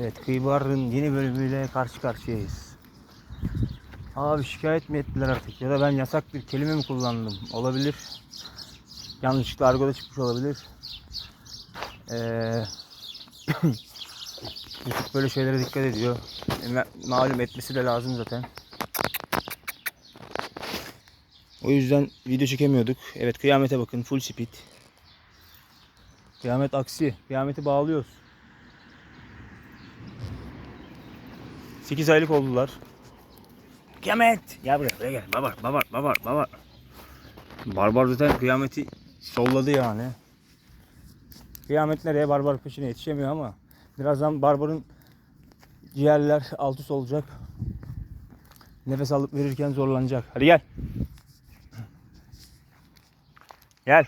Evet Kıyıbar'ın yeni bölümüyle karşı karşıyayız. Abi şikayet mi ettiler artık ya da ben yasak bir kelime mi kullandım? Olabilir. Yanlışlıkla argoda çıkmış olabilir. Ee, böyle şeylere dikkat ediyor. E, ma- malum etmesi de lazım zaten. O yüzden video çekemiyorduk. Evet kıyamete bakın full speed. Kıyamet aksi. Kıyameti bağlıyoruz. 8 aylık oldular. Kıyamet. Gel buraya, buraya gel. Babar, babar, babar, babar. Barbar zaten kıyameti solladı yani. Kıyamet nereye? Barbar peşine yetişemiyor ama birazdan Barbar'ın ciğerler alt üst olacak. Nefes alıp verirken zorlanacak. Hadi gel. Gel.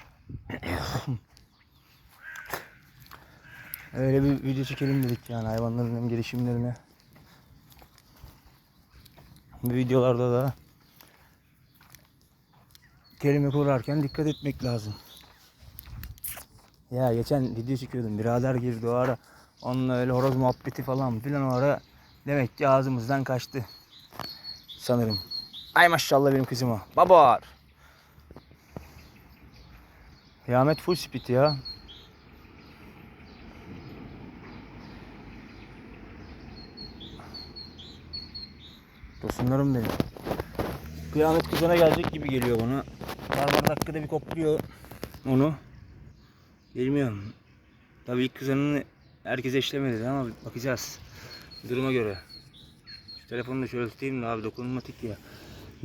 Öyle bir video çekelim dedik yani hayvanların hem gelişimlerine. Videolarda da kelime kurarken dikkat etmek lazım. Ya geçen video çekiyordum. Birader girdi o ara. Onunla öyle horoz muhabbeti falan filan o ara. Demek ki ağzımızdan kaçtı. Sanırım. Ay maşallah benim kızım o. Babar. Kıyamet full speed ya. Tosunlarım benim. Kıyamet kızana gelecek gibi geliyor bana. Barbar dakikada bir kokluyor onu. Bilmiyorum. Tabii ilk kızanını herkese işlemedi ama bakacağız. Duruma göre. Şu telefonu da şöyle tutayım da abi dokunmatik ya.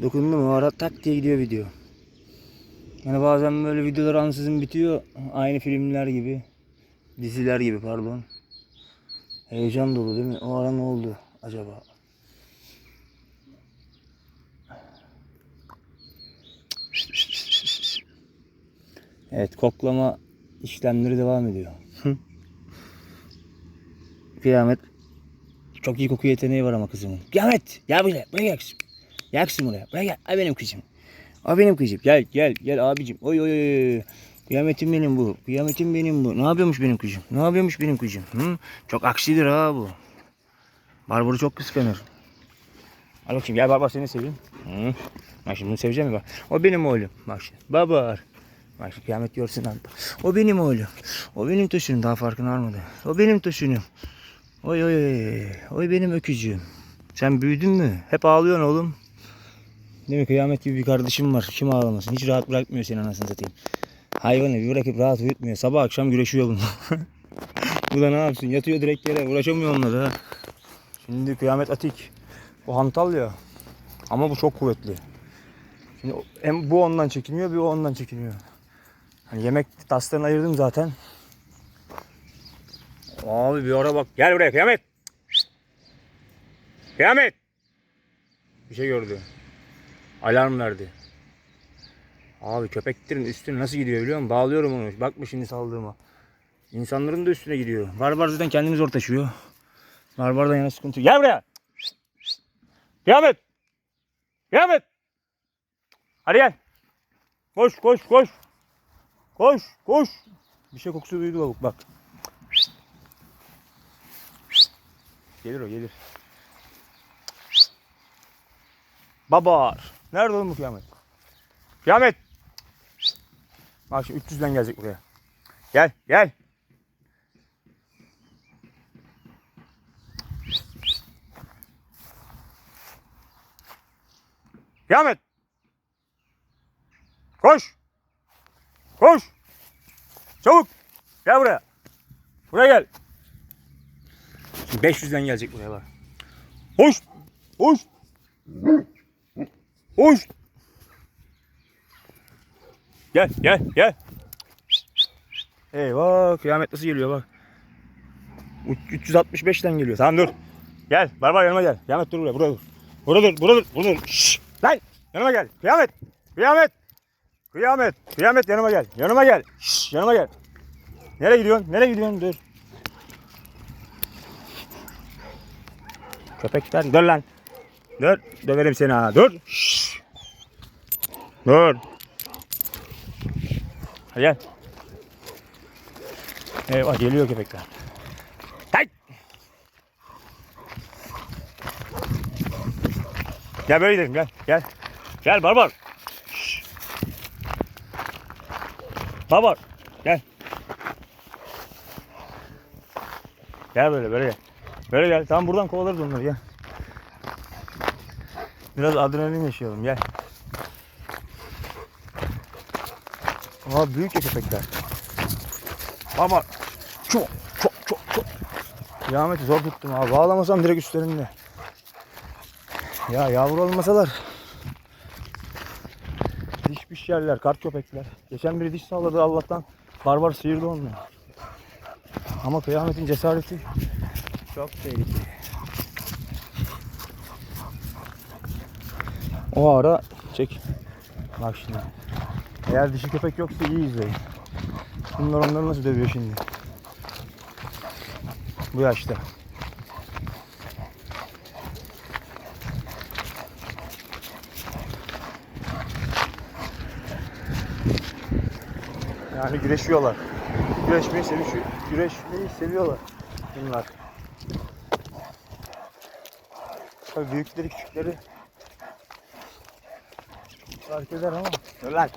Dokundu mu ara tak diye gidiyor video. Yani bazen böyle videolar ansızın bitiyor. Aynı filmler gibi. Diziler gibi pardon. Heyecan dolu değil mi? O ara ne oldu acaba? Evet koklama işlemleri devam ediyor. Kıyamet. Çok iyi koku yeteneği var ama kızımın. Kıyamet. Gel buraya. Buraya gel kızım. Gel kızım buraya. Buraya gel. Ay benim kızım. Ay benim kızım. Gel gel gel abicim. Oy oy oy. Kıyametim benim bu. Kıyametim benim bu. Ne yapıyormuş benim kızım? Ne yapıyormuş benim kızım? Hı? Çok aksidir ha bu. Barbarı çok kıskanır. Al bakayım gel Barbar seni seveyim. Hı. Bak şimdi bunu seveceğim mi bak. O benim oğlum. Bak şimdi. Babar. Bak şimdi kıyamet görsün lan. O benim oğlum. O benim taşınım. Daha farkına varmadı. O benim taşınım. Oy oy oy. Oy benim öküzüğüm. Sen büyüdün mü? Hep ağlıyorsun oğlum. Değil mi? Kıyamet gibi bir kardeşim var. Kim ağlamasın? Hiç rahat bırakmıyor seni anasını satayım. Hayvanı bir bırakıp rahat uyutmuyor. Sabah akşam güreşiyor bununla. Bu da ne yapsın? Yatıyor direkt yere. Uğraşamıyor onunla da. Şimdi kıyamet atik. O hantal ya. Ama bu çok kuvvetli. Şimdi bu ondan çekiniyor, bir o ondan çekiniyor. Hani yemek taslarını ayırdım zaten. Abi bir ara bak. Gel buraya kıyamet. Kıyamet. Bir şey gördü. Alarm verdi. Abi köpeklerin üstüne nasıl gidiyor biliyor musun? Bağlıyorum onu. Bakma şimdi saldığıma. İnsanların da üstüne gidiyor. Barbar zaten kendini zor taşıyor. Barbardan yana sıkıntı. Gel buraya. Kıyamet. Kıyamet. Hadi gel. Koş koş koş. Koş koş. Bir şey kokusu duydu lavuk bak. Gelir o gelir. Babar. Nerede oğlum bu kıyamet? Kıyamet. Bak şimdi 300'den gelecek buraya. Gel gel. Kıyamet. Koş. Koş. Çabuk. Gel buraya. Buraya gel. Şimdi 500'den gelecek buraya bak. Koş. Koş. Koş. Gel gel gel. Eyvah kıyamet nasıl geliyor bak. Üç- 365'ten geliyor. Tamam dur. Gel barbar yanıma gel. Kıyamet dur buraya. Burada dur. Burada dur. Burada dur. Burada dur. Şşş. Lan yanıma gel. Kıyamet. Kıyamet. Kıyamet. Kıyamet yanıma gel. Yanıma gel. Şş, yanıma gel. Nereye gidiyorsun? Nereye gidiyorsun? Dur. Köpekler. Dur lan. Dur. Döverim seni ha. Dur. Şş. Dur. Hadi gel. Eyvah geliyor köpekler. Hay. Gel böyle gidelim gel. Gel. Gel barbar. Barbar. Gel. Gel böyle böyle gel. Böyle gel. Tamam buradan kovalarız onları gel. Biraz adrenalin yaşayalım gel. Aa büyük ya köpekler. Baba çok çok çok çok. Kıyameti zor tuttum abi. Bağlamasam direkt üstlerinde. Ya yavru olmasalar. Piş yerler, kart köpekler. Geçen biri diş salladı Allah'tan. Barbar sıyırdı onu. Ama kıyametin cesareti çok tehlikeli. O ara çek. Bak şimdi. Eğer dişi köpek yoksa iyi izleyin. Bunlar onları nasıl dövüyor şimdi? Bu yaşta. Yani güreşiyorlar. Güreşmeyi seviyor. Güreşmeyi seviyorlar bunlar. Tabii büyükleri küçükleri fark eder ama. Lan.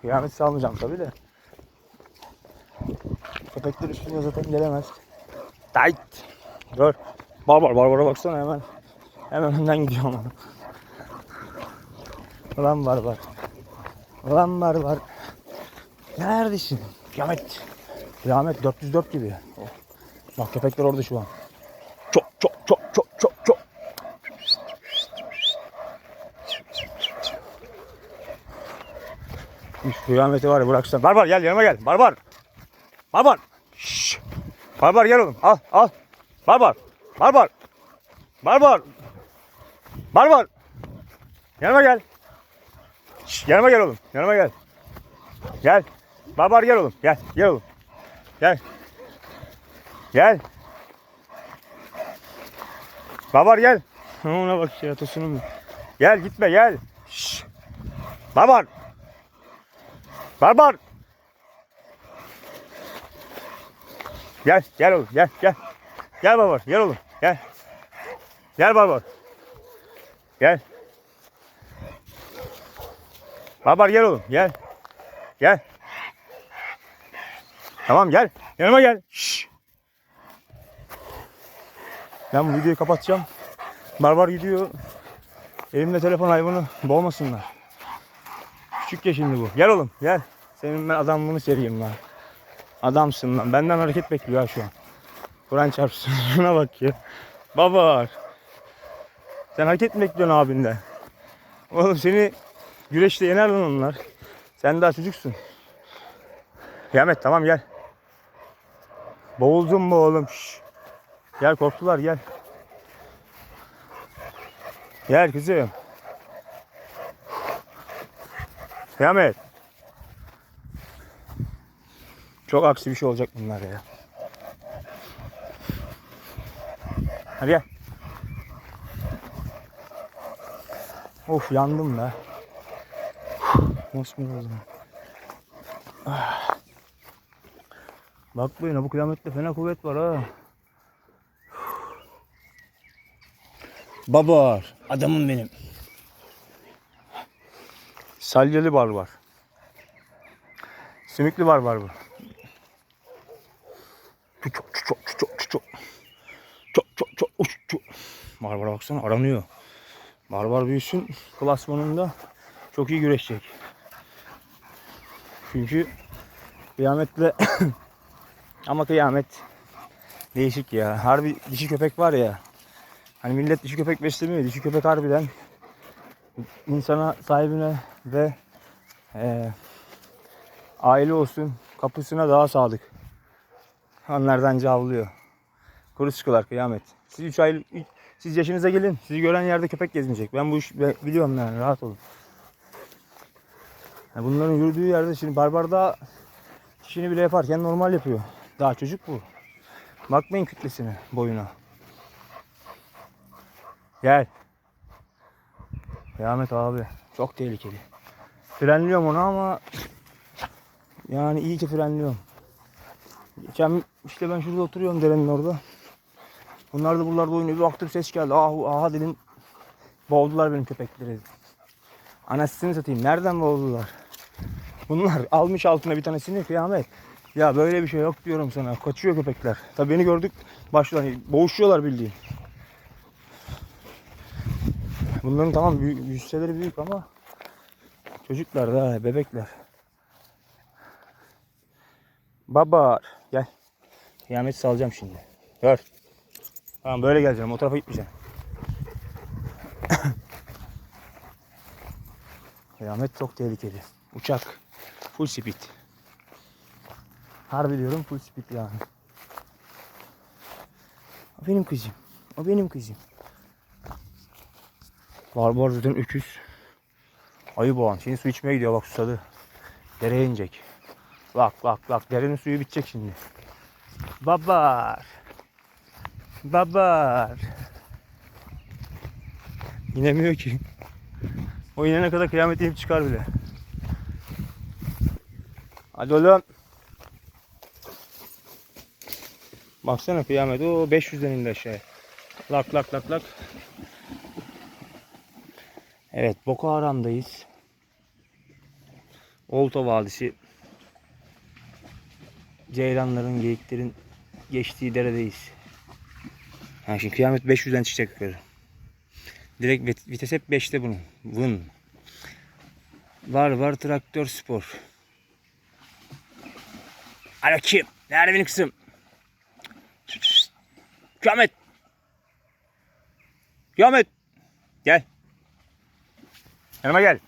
Kıyamet salmayacağım tabi de. Köpekler üstüne zaten gelemez. Tight. Dur. Barbar barbara baksana hemen. Hemen önden gidiyor ama. Ulan barbar. Ulan barbar. Neredesin? Kıyamet. Kıyamet 404 gibi. Oh. Bak köpekler orada şu an. Çok çok çok çok çok çok. Kıyameti var ya bıraksan. Barbar gel yanıma gel. Barbar. Barbar. Şşş. Barbar gel oğlum. Al al. Barbar. Barbar. Barbar. Barbar. Yanıma gel. Şşş, yanıma gel oğlum. Yanıma gel. Gel. Barbar gel oğlum. Gel. Gel oğlum. Gel. Gel. Barbar gel. Ona bak ya tosunum. Gel gitme gel. Şşş. Barbar. Barbar. Gel, gel oğlum, gel, gel. Gel Barbar, gel oğlum, gel. Gel Barbar. Gel. Barbar gel oğlum, gel. Gel. Tamam gel, yanıma gel. Şşş. Ben bu videoyu kapatacağım. Barbar gidiyor. Elimde telefon hayvanı boğmasınlar. Küçük ya şimdi bu. Gel oğlum gel. Senin ben adamlığını sereyim lan. Adamsın lan. Benden hareket bekliyor ha şu an. Kur'an çarpsın. Şuna bak ya. Baba. Sen hareket mi bekliyorsun abinden? Oğlum seni güreşte yener lan onlar. Sen daha çocuksun. Kıyamet tamam gel. Boğuldun mu oğlum? Şş. Gel korktular gel. Gel kızım. Kıyamet. Çok aksi bir şey olacak bunlar ya. Hadi gel. Of yandım be. Mosmor o zaman. Ah. Bak bu bu kıyamette fena kuvvet var ha. Baba Babar. Adamım benim. Salyeli bar var. Sümüklü bar var bu. Çok çok çok çok çok. Çok çok çok uç çok. Marmara baksana aranıyor. Marmara büyüsün klasmanında çok iyi güreşecek. Çünkü kıyametle ama kıyamet değişik ya. Harbi dişi köpek var ya. Hani millet dişi köpek beslemiyor. Dişi köpek harbiden insana sahibine ve eee, aile olsun kapısına daha sadık. Onlardan cavlıyor. Kuru sıkılar kıyamet. Siz 3 ay siz yaşınıza gelin. Sizi gören yerde köpek gezmeyecek. Ben bu iş biliyorum yani rahat olun. Yani bunların yürüdüğü yerde şimdi barbar daha işini bile yaparken normal yapıyor. Daha çocuk bu. Bakmayın kütlesine, boyuna. Gel. Kıyamet abi. Çok tehlikeli. Frenliyorum onu ama yani iyi ki frenliyorum. Geçen işte ben şurada oturuyorum derenin orada. Bunlar da buralarda oynuyor. Bir baktım ses geldi. Ah, aha dedim. Boğdular benim köpekleri. Anasını satayım. Nereden boğdular? Bunlar almış altına bir tanesini kıyamet. Ya böyle bir şey yok diyorum sana. Kaçıyor köpekler. Tabii beni gördük. Başlar boğuşuyorlar bildiğin. Bunların tamam büyük, cüsseleri büyük ama çocuklar da bebekler. Baba gel. Kıyamet salacağım şimdi. Gör. Tamam böyle geleceğim. O tarafa gitmeyeceğim. Kıyamet çok tehlikeli. Uçak. Full speed. Harbi diyorum full speed yani. O benim kızım. O benim kızım. Var zaten öküz. Ayı boğan. Şimdi su içmeye gidiyor bak susadı. Dereye inecek. Bak bak bak derenin suyu bitecek şimdi. Babar. Babar. İnemiyor ki. O inene kadar kıyamet inip çıkar bile. Hadi oğlum. Baksana kıyamet. O 500'den indi aşağıya. Lak lak lak lak. Evet Boko Haram'dayız. Olta Vadisi. Ceylanların, geyiklerin geçtiği deredeyiz. Ha şimdi kıyamet 500'den çıkacak yukarı. Direkt vit- vites hep 5'te bunun. Vın. Var var traktör spor. Alo kim? Nerede benim kızım? Kıyamet. Kıyamet. Gel. Yanıma gel.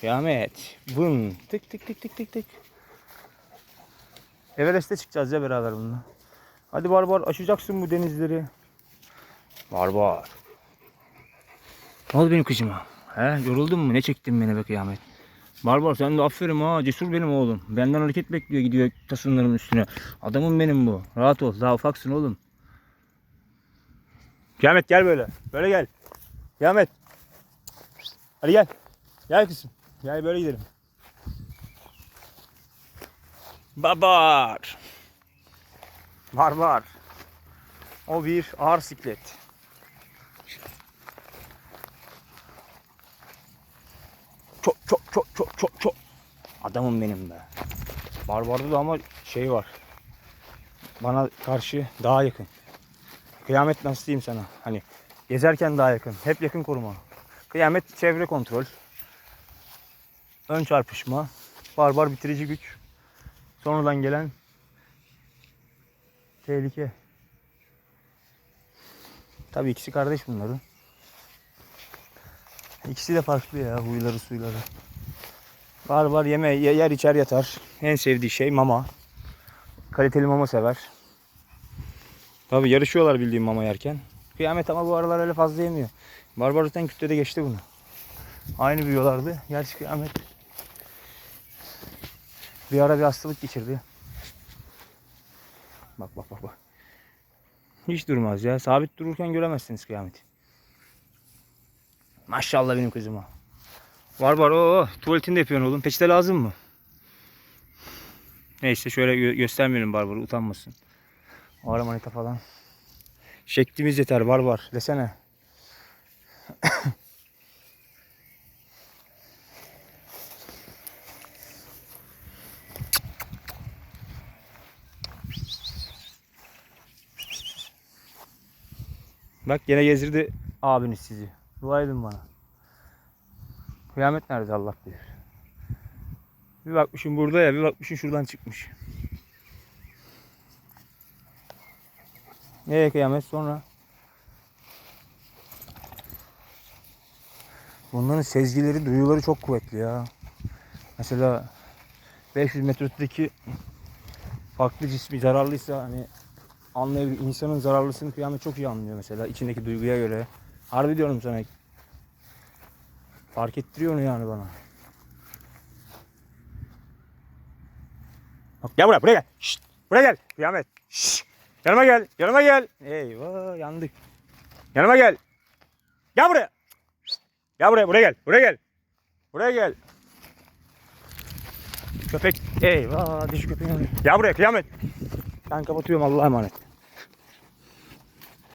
Kıyamet. Vın. Tık tık tık tık tık tık. Everest'e çıkacağız ya beraber bununla. Hadi barbar aşacaksın bu denizleri. Barbar. Ne oldu benim kızıma? He yoruldun mu? Ne çektin beni be kıyamet? Barbar sen de aferin ha cesur benim oğlum. Benden hareket bekliyor gidiyor tasınlarımın üstüne. Adamım benim bu. Rahat ol daha ufaksın oğlum. Kıyamet gel böyle. Böyle gel. Kıyamet. Hadi gel. Gel kızım. Gel böyle gidelim. Babar. Var. O bir ağır siklet. Çok çok çok çok. Adamım benim be. Barbarda da ama şey var. Bana karşı daha yakın. Kıyamet nasıl diyeyim sana? Hani gezerken daha yakın. Hep yakın koruma. Kıyamet çevre kontrol. Ön çarpışma. Barbar bitirici güç. Sonradan gelen tehlike. Tabii ikisi kardeş bunların. İkisi de farklı ya huyları suyları. Var var yeme ye- yer içer yatar. En sevdiği şey mama. Kaliteli mama sever. Tabii yarışıyorlar bildiğim mama yerken. Kıyamet ama bu aralar öyle fazla yemiyor. Barbar zaten kütlede geçti bunu. Aynı büyüyorlardı. Gerçi kıyamet bir ara bir hastalık geçirdi. Bak bak bak bak. Hiç durmaz ya. Sabit dururken göremezsiniz kıyameti. Maşallah benim kızıma. Var var o tuvaletini de yapıyorsun oğlum. Peçete lazım mı? Neyse şöyle gö- göstermeyelim Barbar'ı utanmasın. Ağrı manita falan. Şeklimiz yeter var var desene. Bak yine gezdirdi abiniz sizi. Dua edin bana. Kıyamet nerede Allah bilir. Bir bakmışım burada ya bir bakmışım şuradan çıkmış. Nereye kıyamet sonra? Bunların sezgileri, duyuları çok kuvvetli ya. Mesela 500 metre farklı cismi zararlıysa hani anlayabilir. İnsanın zararlısını kıyamet çok iyi anlıyor mesela içindeki duyguya göre. Harbi diyorum sana. Fark ettiriyor onu yani bana. Bak gel buraya, buraya gel. Şşt, buraya gel. Kıyamet. Şşt, yanıma gel, yanıma gel. Eyvah yandık. Yanıma gel. Gel buraya. Şşt, gel buraya, buraya gel, buraya gel. Buraya gel. Köpek. Eyvah dişi köpeğin oraya. Ya buraya kıyamet. Ben kapatıyorum Allah'a emanet.